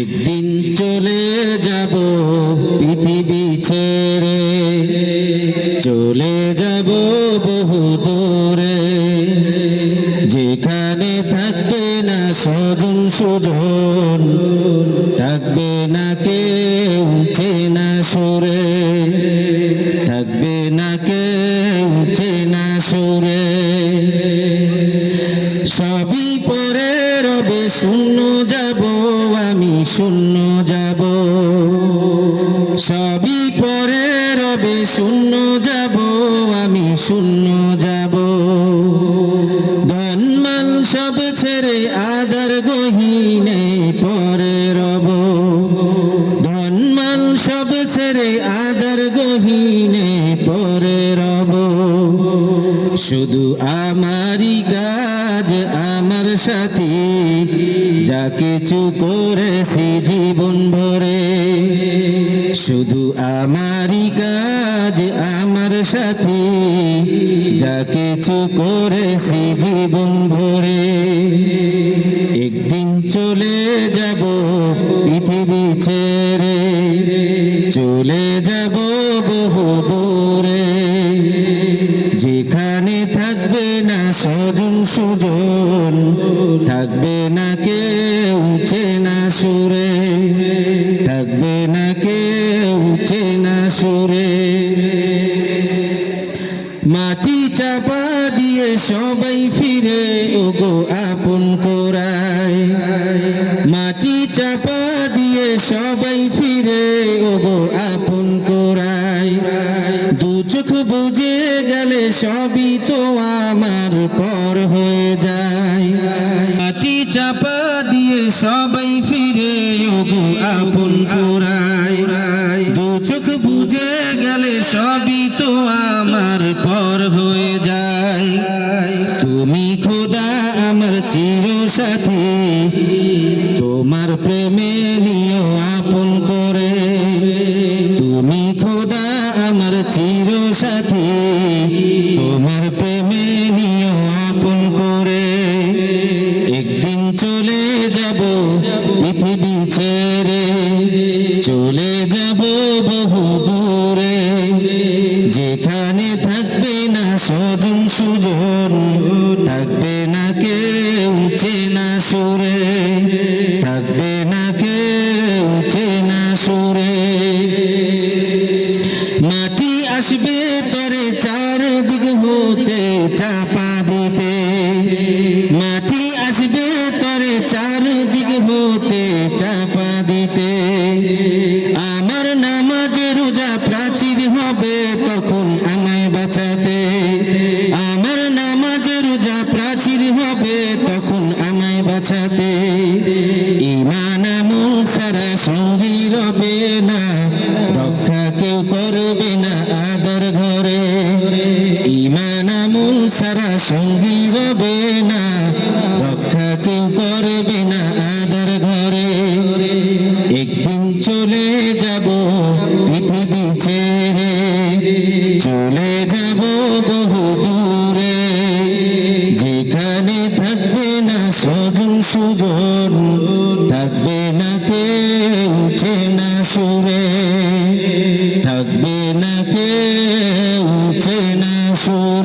একদিন চলে যাব পৃথিবী ছেড়ে, চলে যাব বহু দূরে। যেখানে থাকবে না স্বজন সুজন, থাকবে না কেউ চেনা সুরে, থাকবে না কেউ চেনা সুরে। সবই পরে রবে শূন্য আমি শূন্য যাব। সবই পরে রবে শূন্য যাব, আমি শূন্য যাব। ধনমাল সব ছেড়ে আদার গহিনে পরে রব। ধনমাল সব ছেড়ে আদার গহিনে পরে রব। শুধু আমারই কাজ, আমার সাথী কিছু করেছি জীবন ভরে। শুধু আমারই কাজ, আমার সাথী। যা কিছু করেছি জীবন ভরে। একদিন চলে যাব পৃথিবী ছেড়ে। চলে যাব চেনা সুরে, থাকবে না কেউ চেনা সুরে। মাটি চাপা দিয়ে সবাই ফিরে, ওগো আপন কোরায় মাটি চাপা দিয়ে সবাই ফিরে, ওগো আপন কোরায় দু চোখ বুঝে গেলে সবই তো আমার পর হয়ে যায়। সবাই ফিরে, ওগো আপন কোরায় দু চোখ বুঝে গেলে সবই তো আমার পর হয়ে যায়। তুমি খোদা আমার চির সাথী তোমার প্রেমে নিও আপন করে। তুমি খোদা আমার চির সাথী তোমার প্রেমে নিও আপন করে। একদিন চলে চেনা সুরে, থাকবে না কেউ চেনা সুরে। মাটি আসবে তরে চারদিক হতে, চাপা দিতে। মাটি আসবে তরে চারদিক হতে, চাপা দিতে। আমার নামাজ রোজা প্রাচীর বাঁচাতে ইমান আমল সারা সঙ্গী রবে না। রক্ষা কেউ করবে না আদর ঘরে। ইমান আমল সারা সঙ্গী রবে না। রক্ষা কেউ করবে না আদর ঘরে। একদিন চলে যাব পৃথিবী ছেড়ে। চলে যাব বহু দূরে। যেখানে থাকবে সুজন থাকবে না কে উঠে না সুরে। থাকবে না কে উঠে না সুরে।